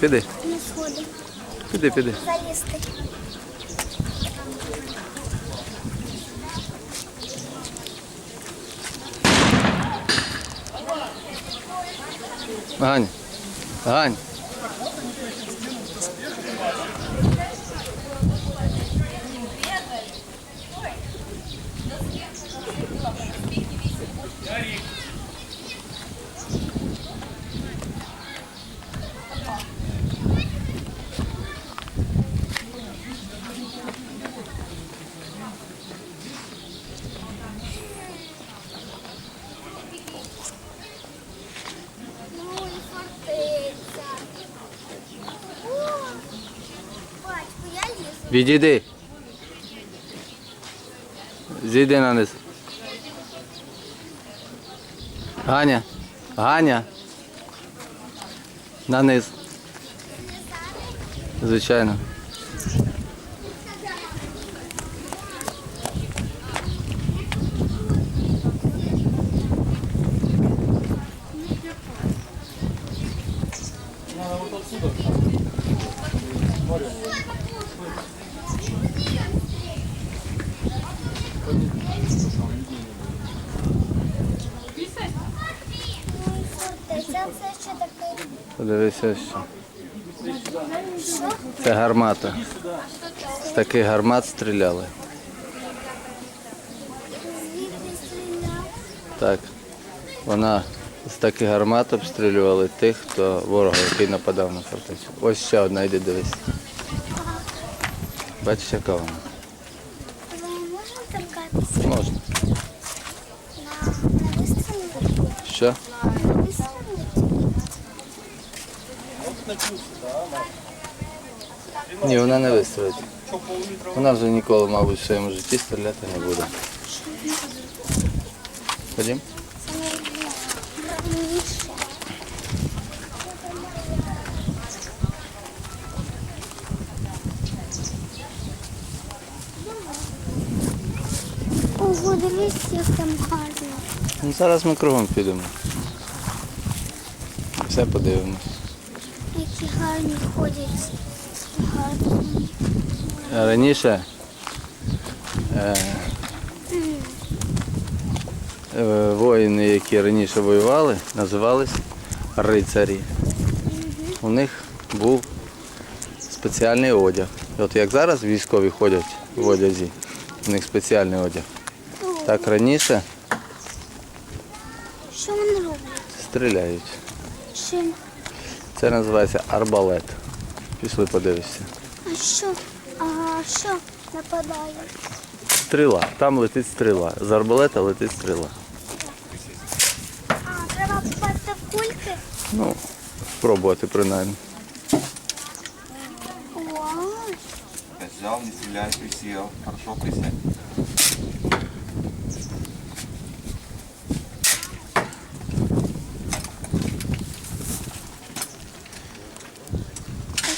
Куди? Ну, Піди, На сходи. піди, піди. Залізти. Гань. Гань. Відійди. Зійди на низ. Ганя. Ганя. На низ. Звичайно. Ну і фортеця. Це що таке? Подивися що. Це гармата. З таких гармат стріляли. Так. Вона з таких гармат обстрілювали тих, хто ворога, який нападав на фортецю. Ось ще одна, йди дивись. Бачиш, яка вона? Ви можемо торкатися? Можна. На, на вистрілі? Ні, вона не вистрелить. Вона вже ніколи, мабуть, в своєму житті стріляти не буде. Ходім? Це найбільше. Ого, дивись, як там гарно. Ну, зараз ми кругом підемо. Все подивимось. Які гарні ходять. Гарно. А Раніше е, е, воїни, які раніше воювали, називались рицарі. У них був спеціальний одяг. От як зараз військові ходять в одязі, у них спеціальний одяг. Так раніше Що вони роблять? Стріляють. Чим? Це називається арбалет. Пішли подивишся. А що? А що нападає? Стріла. Там летить стріла. З арбалета летить стріла. А, треба попасти в кульки? Ну, спробувати принаймні. Взял, не стреляй, присел. Хорошо присядь.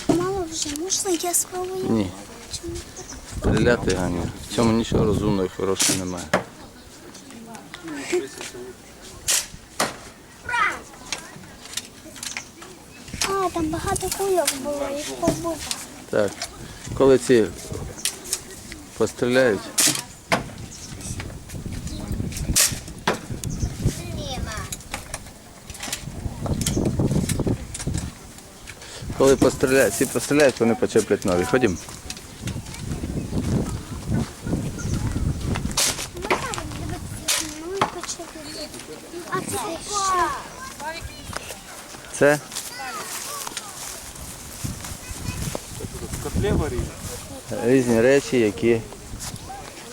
Так мало вже. Ні. Стріляти Ганя. В цьому нічого розумного і хорошого немає. А, там багато кульок було, їх побув. Так. Коли ці постріляють, коли постріляють, ці постріляють, вони почеплять нові. Ходім. Це різні речі, які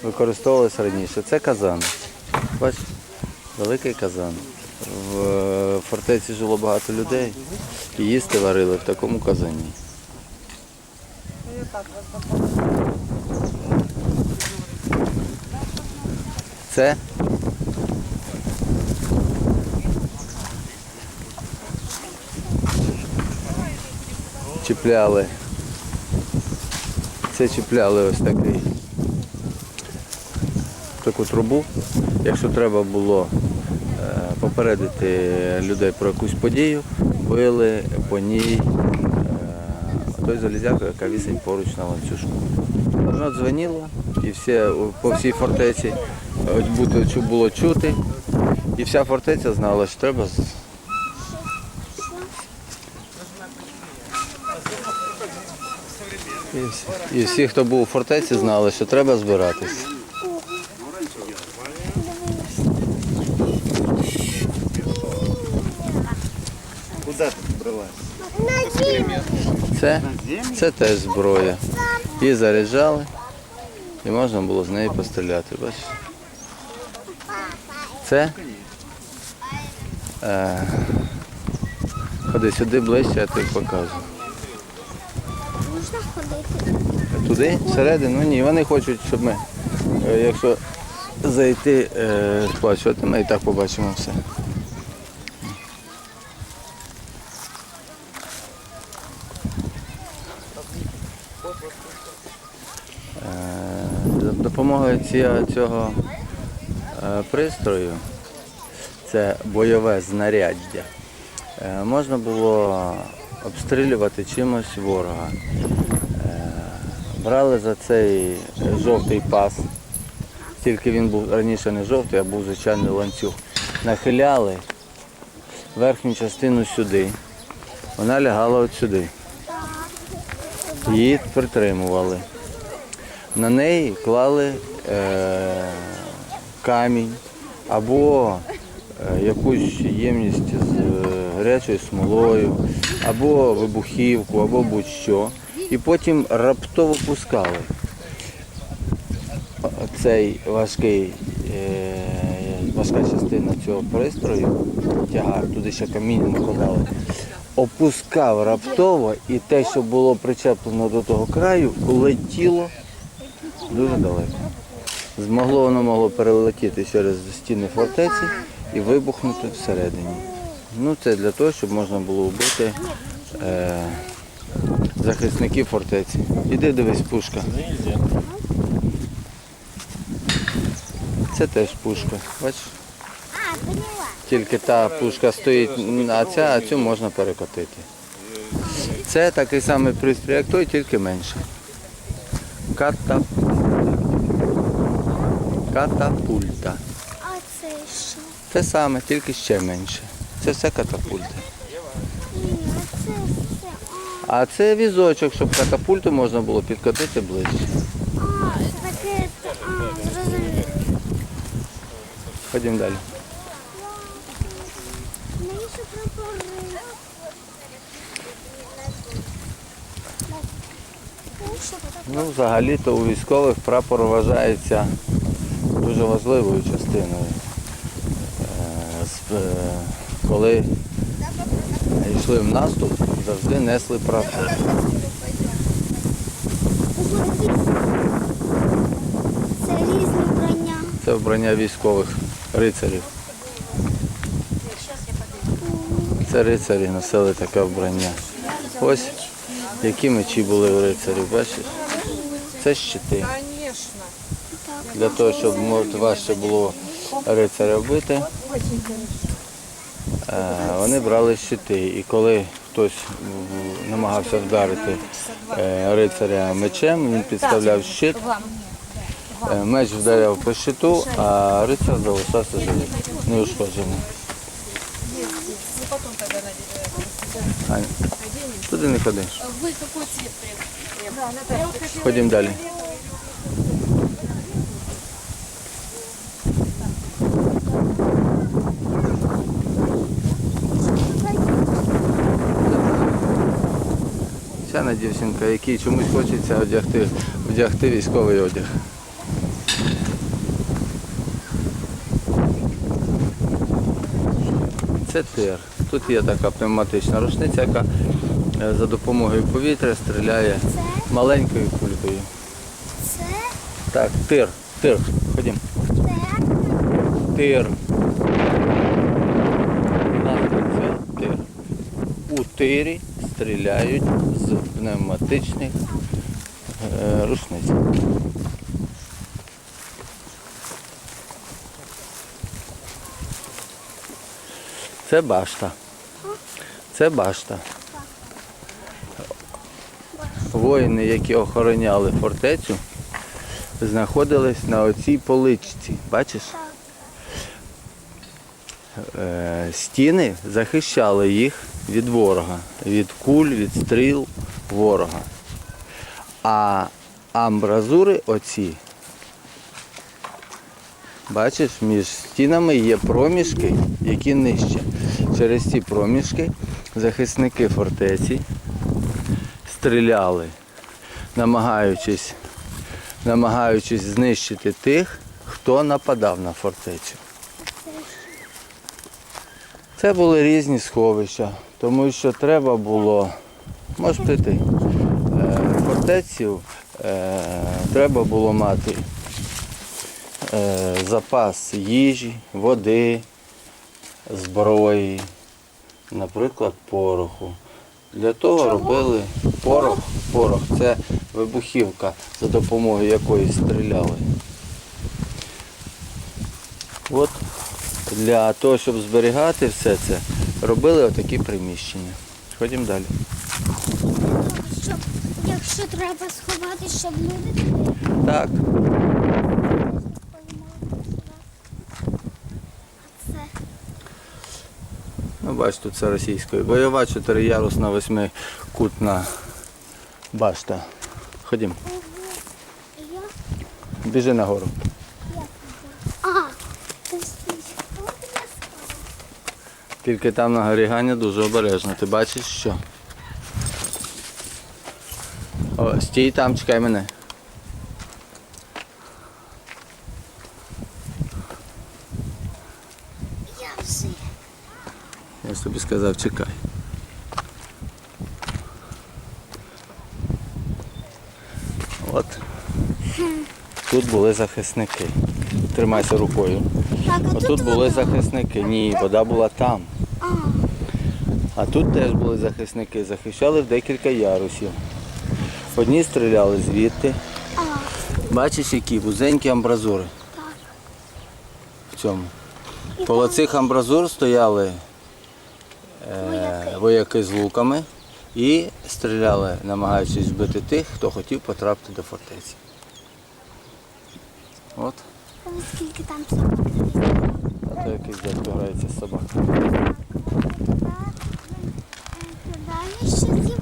використовувалися раніше. Це казан. Бачиш, великий казан. В е, фортеці жило багато людей їсти варили в такому казані. Це чіпляли. Це чіпляли ось такий таку трубу. Якщо треба було е, попередити людей про якусь подію, били по ній е, той залізяку, яка висить поруч на ланцюжку. Воно дзвонило і все, по всій фортеці е, було чути. І вся фортеця знала, що треба. І І всі, хто був у фортеці, знали, що треба збиратись. Куда ты бралась? Це, це теж зброя. Її заряджали і можна було з неї постріляти. Бачиш? Це. Е, ходи сюди ближче, я тобі покажу. Можна ходити? Туди, всередину, ні, вони хочуть, щоб ми, е, якщо зайти, е, сплачувати, ми і так побачимо все. За допомогою ці- цього е, пристрою, це бойове знаряддя, е, можна було обстрілювати чимось ворога. Брали за цей жовтий пас, тільки він був раніше не жовтий, а був звичайний ланцюг. Нахиляли верхню частину сюди, вона лягала от сюди. Її притримували. На неї клали е, камінь або е, якусь ємність з е, гарячою смолою, або вибухівку, або будь-що. І потім раптово пускали цей важкий, е, важка частина цього пристрою, тягар, туди ще камінь накладали, опускав раптово і те, що було причеплено до того краю, летіло дуже далеко. Змогло воно могло перелетіти через стіни фортеці і вибухнути всередині. Ну, це для того, щоб можна було вбити е, захисників фортеці. Іди дивись, пушка. Це теж пушка. Бачиш? Тільки та пушка стоїть, а ця, а цю можна перекотити. Це такий самий пристрій, як той, тільки менше. Катапульта. Катапульта. А це що? Те саме, тільки ще менше. Це все катапульта. А це візочок, щоб катапульту можна було підкотити ближче. Ходімо далі. Ну, взагалі-то у військових прапор вважається дуже важливою частиною. Е, е, Коли йшли в наступ, завжди несли прапор. Це різні вбрання. Це вбрання військових рицарів. Це рицарі носили таке вбрання. Ось які мечі були у рицарів, бачиш? Це щити. Для того, щоб важче було рицаря вбити, е, вони брали щити. І коли хтось намагався вдарити е, рицаря мечем, він підставляв щит, е, меч вдаряв по щиту, а рицар залишався живим, неушкодженим. Аня, Туди не ходи. Ходімо далі. Ця дівчинка, якій чомусь хочеться одягти, вдягти військовий одяг. Це тир. Тут є така пневматична рушниця, яка за допомогою повітря стріляє маленькою кулькою. Це Так, тир, тир. Ходім. Тир. Це тир. У тирі стріляють з пневматичних е, рушниць. Це башта. Це башта. Воїни, які охороняли фортецю, знаходились на оцій поличці. Бачиш? Е, Стіни захищали їх від ворога, від куль, від стріл ворога. А амбразури оці, бачиш, між стінами є проміжки, які нижче. Через ці проміжки захисники фортеці стріляли, намагаючись, намагаючись знищити тих, хто нападав на фортецю. Це були різні сховища, тому що треба було, можеш прийти, Е, фортецю е, треба було мати е, запас їжі, води, зброї, наприклад, пороху. Для того робили порох. Порох це вибухівка, за допомогою якої стріляли. От для того, щоб зберігати все це, робили отакі приміщення. Ходімо далі. Щоб, якщо треба сховати, щоб люди Так, ну бач, тут це російською. Бойова чотириярусна восьмикутна башта. Ходім, біжи нагору. Тільки там на горі Ганя дуже обережно. Ти бачиш що? О, стій там, чекай мене. Я тобі сказав, чекай. От. Тут були захисники. Тримайся рукою. Отут тут були захисники. Ні, вода була там. А, тут теж були захисники. Захищали в декілька ярусів. Одні стріляли звідти. Бачиш, які вузенькі амбразури в цьому. Коло цих амбразур стояли е, вояки з луками і стріляли, намагаючись збити тих, хто хотів потрапити до фортеці. От, Ось скільки там собак. а то якийсь дядько грається з собакою. Далі щасів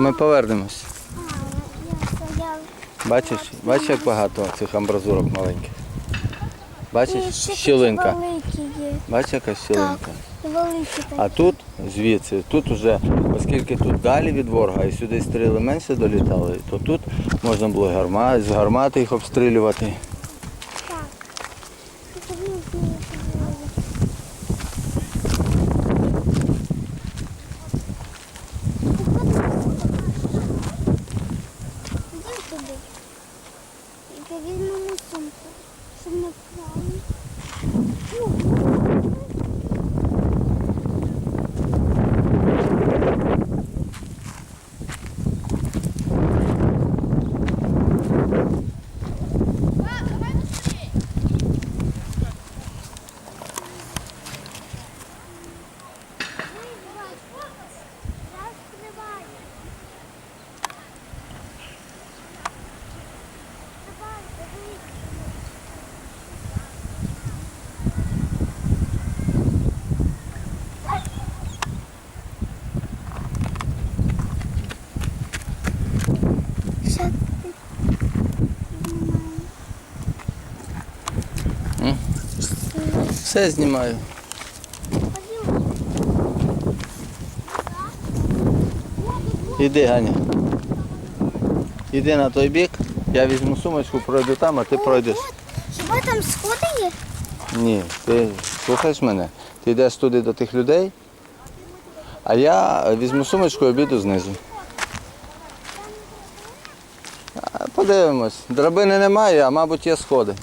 ми повернемось. Бачиш, бачиш, як багато цих амбразурок маленьких. Бачиш, щілинка. Бачиш, яка щілинка. А тут звідси, тут уже, оскільки тут далі від ворога і сюди стріли менше долітали, то тут можна було гарма, з гармати їх обстрілювати. Так. Тут великі є. Йдемо туди. І візьмемо сумку, щоб не вкрали. Розкривай. Давай, дивись. Ще Все знімаю. Іди, Ганя. Іди на той бік, я візьму сумочку, пройду там, а ти пройдеш. Хіба там сходи є? Ні, ти слухаєш мене? Ти йдеш туди до тих людей, а я візьму сумочку і обіду знизу. Подивимось. Драбини немає, а мабуть є сходи.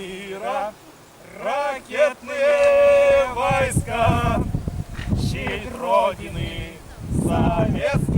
Мира ракетные войска. Щит Родины советские